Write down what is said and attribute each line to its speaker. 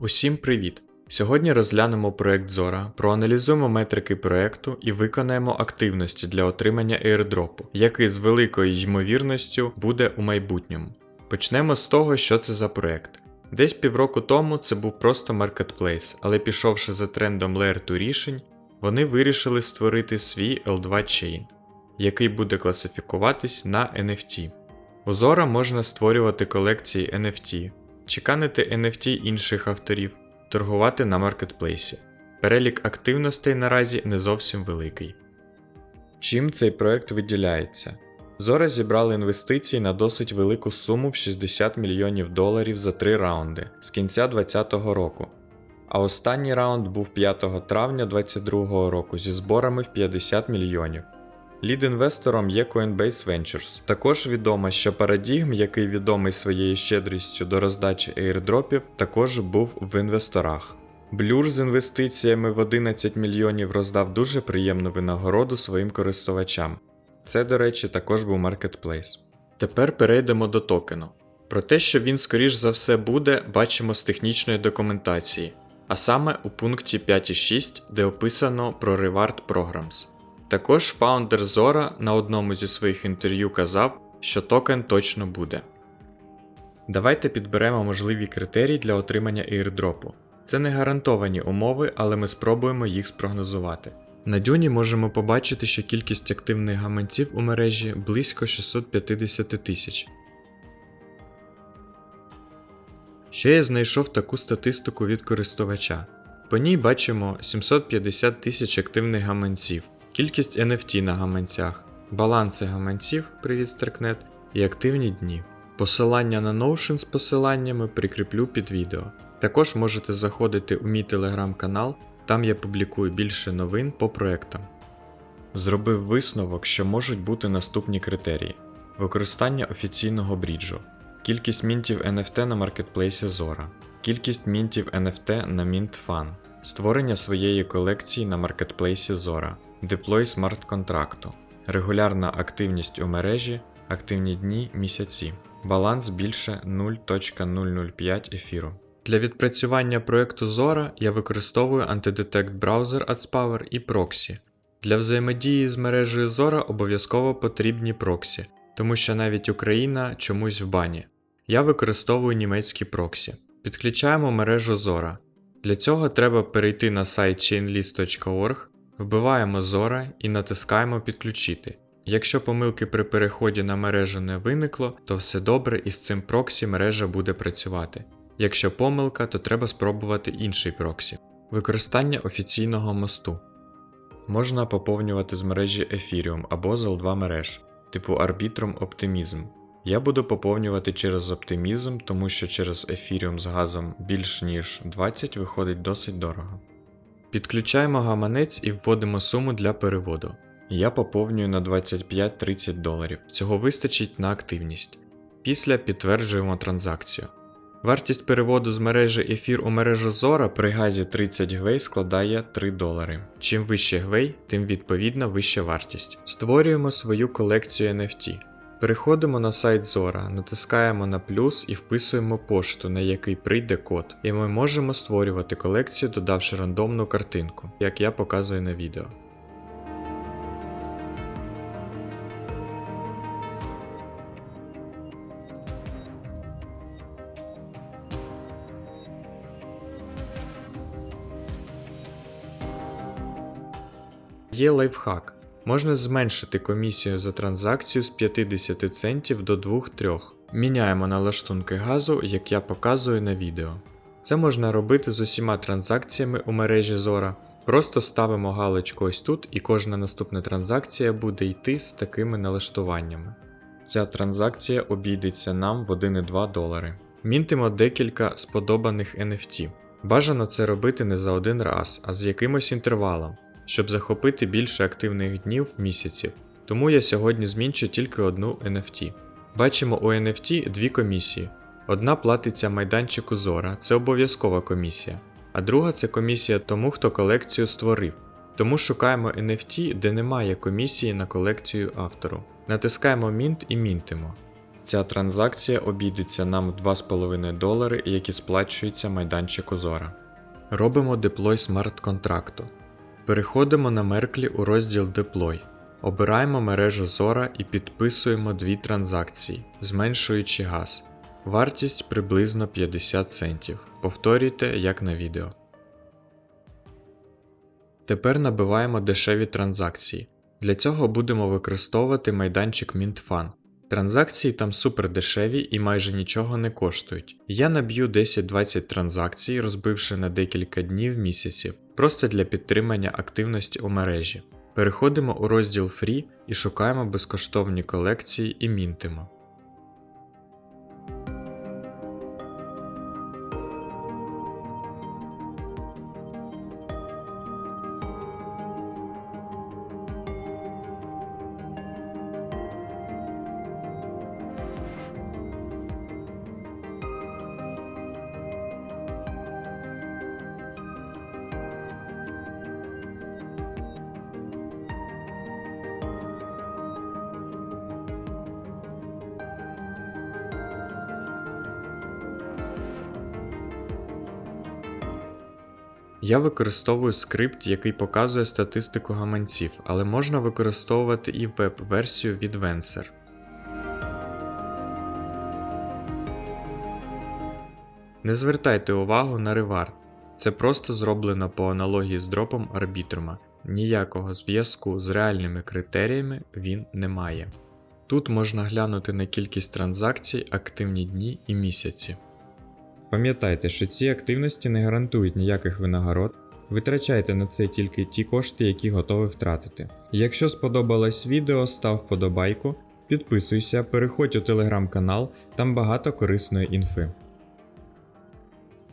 Speaker 1: Усім привіт! Сьогодні розглянемо проект Zora, проаналізуємо метрики проекту і виконаємо активності для отримання airdropу, який з великою ймовірністю буде у майбутньому. Почнемо з того, що це за проект. Десь півроку тому це був просто маркетплейс, але пішовши за трендом Layer 2 рішень, вони вирішили створити свій L2 Chain, який буде класифікуватись на NFT. У Zora можна створювати колекції NFT, чеканити NFT інших авторів, торгувати на маркетплейсі. Перелік активностей наразі не зовсім великий. Чим цей проект виділяється? Zora зібрали інвестиції на досить велику суму в 60 мільйонів доларів за три раунди з кінця 2020 року. А останній раунд був 5 травня 2022 року зі зборами в 50 мільйонів. Лід-інвестором є Coinbase Ventures. Також відомо, що Paradigm, який відомий своєю щедрістю до роздачі airdropів, також був в інвесторах. Blur з інвестиціями в 11 мільйонів роздав дуже приємну винагороду своїм користувачам. Це, до речі, також був маркетплейс. Тепер перейдемо до токену. Про те, що він скоріш за все буде, бачимо з технічної документації, а саме у пункті 5.6, де описано про Reward Programs. Також фаундер Zora на одному зі своїх інтерв'ю казав, що токен точно буде. Давайте підберемо можливі критерії для отримання airdropу. Це не гарантовані умови, але ми спробуємо їх спрогнозувати. На дюні можемо побачити, що кількість активних гаманців у мережі близько 650 тисяч. Ще я знайшов таку статистику від користувача. По ній бачимо 750 тисяч активних гаманців, кількість NFT на гаманцях, баланси гаманців привіт Старкнет і активні дні. Посилання на Notion з посиланнями прикріплю під відео. Також можете заходити у мій телеграм-канал, там я публікую більше новин по проектам. Зробив висновок, що можуть бути наступні критерії: використання офіційного бріджу, кількість мінтів NFT на маркетплейсі Zora, кількість мінтів NFT на MintFun, створення своєї колекції на маркетплейсі Zora, деплой смарт-контракту, регулярна активність у мережі, активні дні місяці, баланс більше 0.005 ефіру. Для відпрацювання проекту Zora я використовую Antidetect Browser AdsPower і Proxy. Для взаємодії з мережею Zora обов'язково потрібні проксі, тому що навіть Україна чомусь в бані. Я використовую німецькі проксі. Підключаємо мережу Zora. Для цього треба перейти на сайт chainlist.org, вбиваємо Zora і натискаємо Підключити. Якщо помилки при переході на мережу не виникло, то все добре і з цим проксі мережа буде працювати. Якщо помилка, то треба спробувати інший проксі. Використання офіційного мосту. Можна поповнювати з мережі Ethereum або з L2 мереж, типу Arbitrum Optimism. Я буду поповнювати через Optimism, тому що через Ethereum з газом більш ніж 20 виходить досить дорого. Підключаємо гаманець і вводимо суму для переводу. Я поповнюю на 25-30 доларів, цього вистачить на активність. Після підтверджуємо транзакцію. Вартість переводу з мережі ефір у мережу Zora при газі 30 гвей складає 3 долари. Чим вище гвей, тим відповідно вища вартість. Створюємо свою колекцію NFT. Переходимо на сайт Zora, натискаємо на плюс і вписуємо пошту, на який прийде код, і ми можемо створювати колекцію, додавши рандомну картинку, як я показую на відео. Є лайфхак. Можна зменшити комісію за транзакцію з 50 центів до 2-3. Міняємо налаштунки газу, як я показую на відео. Це можна робити з усіма транзакціями у мережі Zora. Просто ставимо галочку ось тут, і кожна наступна транзакція буде йти з такими налаштуваннями. Ця транзакція обійдеться нам в 1,2 долари. Мінтимо декілька сподобаних NFT. Бажано це робити не за один раз, а з якимось інтервалом щоб захопити більше активних днів місяців, тому я сьогодні змінчу тільки одну NFT. Бачимо у NFT дві комісії. Одна платиться майданчику Zora, це обов'язкова комісія, а друга це комісія тому, хто колекцію створив. Тому шукаємо NFT, де немає комісії на колекцію автору. Натискаємо Mint і мінтимо. Ця транзакція обійдеться нам в 2,5 долари, які сплачуються майданчику Zora. Робимо деплой смарт-контракту. Переходимо на Мерклі у розділ Deploy. Обираємо мережу Zora і підписуємо дві транзакції, зменшуючи газ. Вартість приблизно 50 центів. Повторюйте, як на відео. Тепер набиваємо дешеві транзакції. Для цього будемо використовувати майданчик MintFun. Транзакції там супер дешеві і майже нічого не коштують. Я наб'ю 10-20 транзакцій, розбивши на декілька днів місяців, просто для підтримання активності у мережі. Переходимо у розділ Free і шукаємо безкоштовні колекції і мінтимо. Я використовую скрипт, який показує статистику гаманців, але можна використовувати і веб-версію від Vencer. Не звертайте увагу на ревар. Це просто зроблено по аналогії з дропом арбітрума. Ніякого зв'язку з реальними критеріями він не має. Тут можна глянути на кількість транзакцій, активні дні і місяці. Пам'ятайте, що ці активності не гарантують ніяких винагород, витрачайте на це тільки ті кошти, які готові втратити. Якщо сподобалось відео, став вподобайку, підписуйся, переходь у телеграм-канал, там багато корисної інфи.